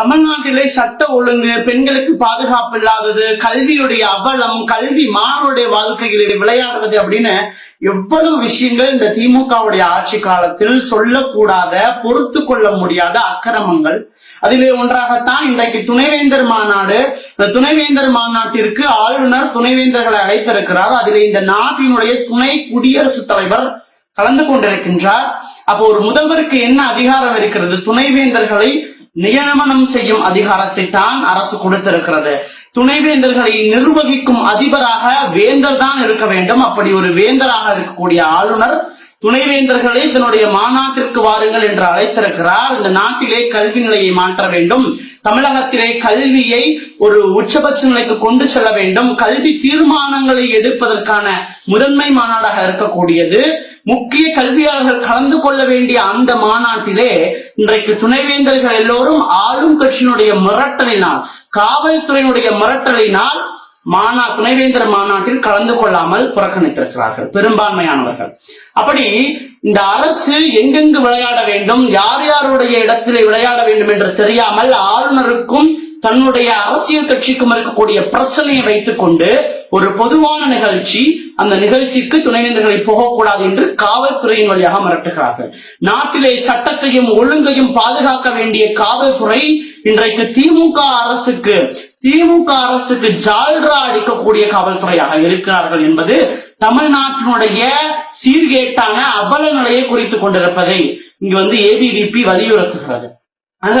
தமிழ்நாட்டிலே சட்ட ஒழுங்கு பெண்களுக்கு பாதுகாப்பு இல்லாதது கல்வியுடைய அவலம் கல்வி மாணவருடைய வாழ்க்கைகளில் விளையாடுவது அப்படின்னு எவ்வளவு விஷயங்கள் இந்த திமுகவுடைய ஆட்சி காலத்தில் சொல்லக்கூடாத பொறுத்து கொள்ள முடியாத அக்கிரமங்கள். அதிலே ஒன்றாகத்தான் இன்றைக்கு துணைவேந்தர் மாநாடு இந்த துணைவேந்தர் மாநாட்டிற்கு ஆளுநர் துணைவேந்தர்களை அழைத்திருக்கிறார். அதிலே இந்த நாட்டினுடைய துணை குடியரசுத் தலைவர் கலந்து கொண்டிருக்கின்றார். அப்போ ஒரு முதல்வருக்கு என்ன அதிகாரம் இருக்கிறது? துணைவேந்தர்களை நியமனம் செய்யும் அதிகாரத்தை தான் அரசு கொடுத்திருக்கிறது. துணைவேந்தர்களை நிர்வகிக்கும் அதிபராக வேந்தர் தான் இருக்க வேண்டும். அப்படி ஒரு வேந்தராக இருக்கக்கூடிய ஆளுநர் துணைவேந்தர்களை இதனுடைய மாநாட்டிற்கு வாருங்கள் என்று அழைத்திருக்கிறார். இந்த நாட்டிலே கல்வி நிலையை மாற்ற வேண்டும். தமிழகத்திலே கல்வியை ஒரு உச்சபட்ச நிலைக்கு கொண்டு செல்ல வேண்டும். கல்வி தீர்மானங்களை எடுப்பதற்கான முதன்மை மாநாடாக இருக்கக்கூடியது. முக்கிய கல்வியாளர்கள் கலந்து கொள்ள வேண்டிய அந்த மாநாட்டிலே இன்றைக்கு துணைவேந்தர்கள் எல்லோரும் ஆளும் கட்சியினுடைய மிரட்டலினால் காவல்துறையினுடைய மிரட்டலினால் மாநா துணைவேந்தர் மாநாட்டில் கலந்து கொள்ளாமல் புறக்கணித்திருக்கிறார்கள் பெரும்பான்மையானவர்கள். அப்படி இந்த அரசு எங்கெங்கு விளையாட வேண்டும் யார் யாருடைய இடத்திலே விளையாட வேண்டும் என்று தெரியாமல் ஆளுநருக்கும் தன்னுடைய அரசியல் கட்சிக்கும் இருக்கக்கூடிய பிரச்சனையை வைத்துக் கொண்டு ஒரு பொதுவான நிகழ்ச்சி அந்த நிகழ்ச்சிக்கு துணைவேந்தர்களை போகக்கூடாது என்று காவல்துறையின் வழியாக மிரட்டுகிறார்கள். நாட்டிலே சட்டத்தையும் ஒழுங்கையும் பாதுகாக்க வேண்டிய காவல்துறை இன்றைக்கு திமுக அரசுக்கு திமுக அரசுக்கு ஜால்ரா அடிக்கக்கூடிய காவல்துறையாக இருக்கிறார்கள் என்பது தமிழ்நாட்டினுடைய சீர்கேட்டான அவல நிலையை குறித்துக் கொண்டிருப்பதை இங்கு வந்து ஏபிவிபி வலியுறுத்துகிறது. ஆக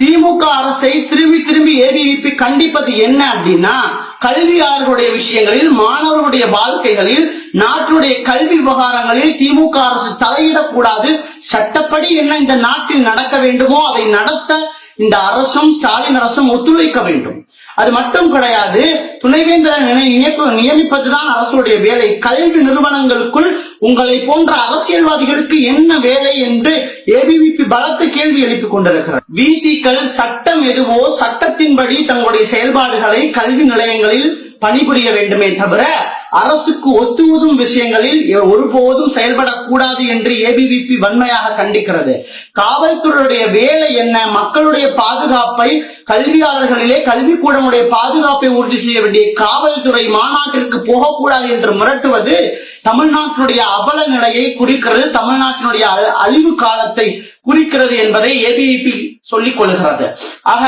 திமுக அரசை திரும்பி திரும்பி ஏபிவிபி கண்டிப்பது என்ன அப்படின்னா கல்வியாளர்களுடைய விஷயங்களில் மாணவர்களுடைய வாழ்க்கைகளில் நாட்டினுடைய கல்வி விவகாரங்களில் திமுக அரசு தலையிடக்கூடாது. சட்டப்படி என்ன இந்த நாட்டில் நடக்க வேண்டுமோ அதை நடத்த இந்த அரசும் ஸ்டாலின் அரசும் ஒத்துழைக்க வேண்டும். அது மட்டும் கிடையாது துணைவேந்தரை நியமிப்பதுதான் அரசுடைய வேலை. கல்வி நிறுவனங்களுக்குள் உங்களை போன்ற அரசியல்வாதிகளுக்கு என்ன வேலை என்று ஏபிவிபி பலத்த கேள்வி எழுப்பிக் கொண்டிருக்கிறார். விசிக்கள் சட்டம் எதுவோ சட்டத்தின்படி தங்களுடைய செயல்பாடுகளை கல்வி நிலையங்களில் பணிபுரிய வேண்டுமே தவிர அரசுக்கு ஒத்துவதும் விஷயங்களில் ஒருபோதும் செயல்படக்கூடாது என்று ஏபிவிபி வன்மையாக கண்டிக்கிறது. காவல்துறையுடைய வேலை என்ன? மக்களுடைய பாதுகாப்பை கல்வியாளர்களிலே கல்விக்கூடமுடைய பாதுகாப்பை உறுதி செய்ய வேண்டிய காவல்துறை மாநாட்டிற்கு போகக்கூடாது என்று மிரட்டுவது தமிழ்நாட்டினுடைய அபல நிலையை குறிக்கிறது. தமிழ்நாட்டினுடைய அழிவு காலத்தை குறிக்கிறது என்பதை ஏபிவிபி சொல்லிக் கொள்கிறது. ஆக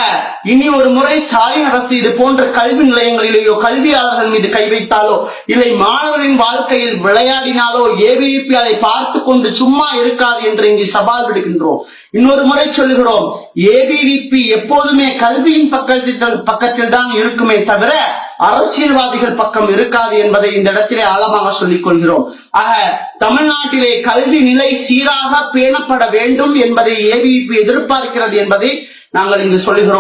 இனி ஒரு முறை ஸ்டாலின் அரசு இது போன்ற கல்வி நிலையங்களிலேயோ கல்வியாளர்கள் மீது கை வைத்தாலோ இல்லை மாணவரின் வாழ்க்கையில் விளையாடினாலோ ஏபிவிபி அதை பார்த்து கொண்டு சும்மா இருக்காது என்று இங்கு சவால் விடுகின்றோம். இன்னொரு முறை சொல்லுகிறோம் ஏபிவிபி எப்போதுமே கல்வியின் பக்கத்தில் பக்கத்தில் தான் இருக்குமே தவிர அரசியல்வாதிகள் பக்கம் இருக்காது என்பதை இந்த இடத்திலே ஆழமாக சொல்லிக் கொள்கிறோம். ஆக தமிழ்நாட்டிலே கல்வி நிலை சீராக பேணப்பட வேண்டும் என்பதை ஏபிவிபி எதிர்பார்க்கிறது என்பதை நாங்கள் இங்கு சொல்லுகிறோம்.